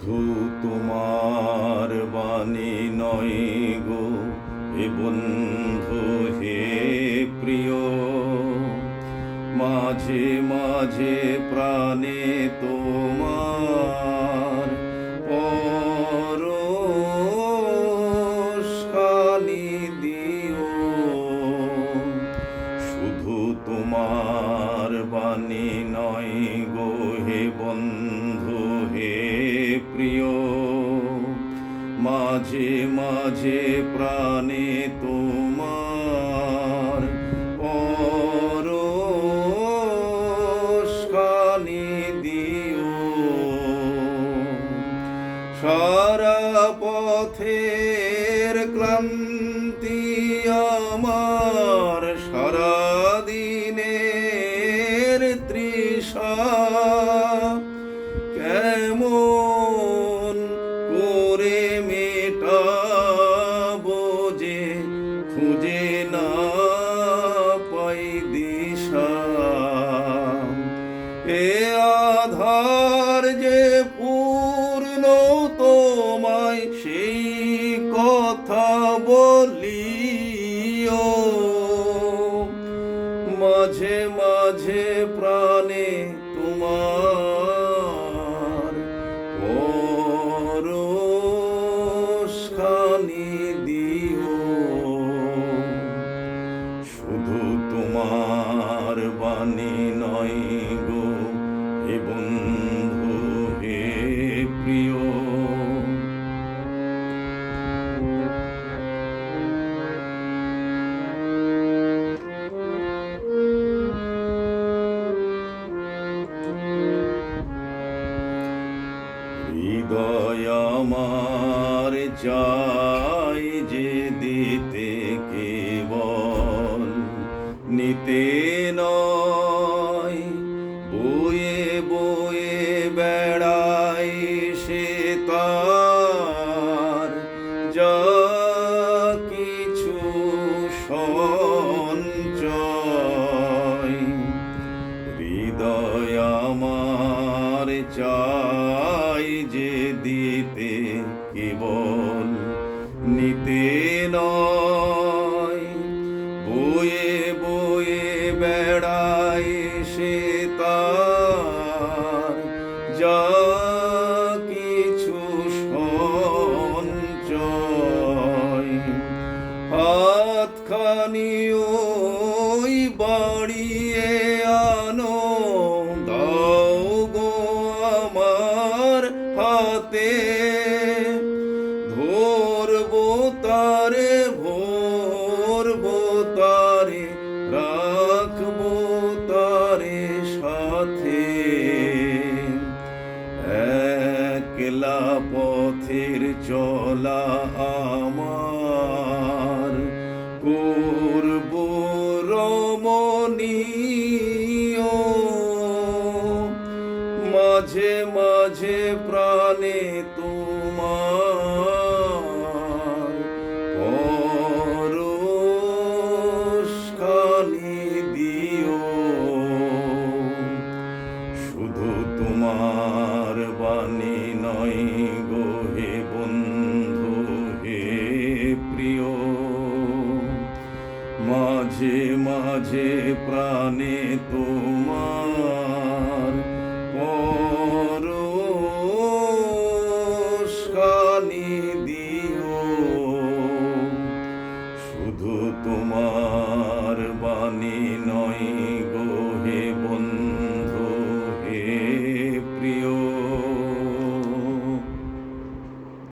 শুধু তোমার বাণী নয় গো। হে বন্ধু, হে প্রিয়, মাঝে মাঝে প্রাণে তোমার পরি দিও। শুধু তোমার বাণী নয় গো, হে বন্ধু, হে মাঝে মাঝে প্রাণে তোমার পরশখানি দিও। সারা পথের ক্লান্তি আমার সারা দিনের তৃষা। কেমন মাঝে প্রাণে তোমার পরশখানি হৃদয় আমার যাই যে দিতে কেবল। নিতে নয়, বয়ে বয়ে বেড়াই সে তার। যা কিছু সঞ্চয়, হৃদয় আমার চাই নিতে নয়। বয়ে বয়ে বেড়াই সে তার। যা কিছু সঞ্চয়। হাতখানি ওই বাড়িয়ে আনো। দাও গো আমার হাতে। চলা আমার। করব রমণীয়। মাঝে মাঝে প্রাণে তোমার পরশখানি দিও। শুধু তোমার বাণী নয় গো হে বন্ধু, হে প্রিয়। মাঝে মাঝে প্রাণে তোমার পরশকানি দিও। শুধু তোমার বাণী নয়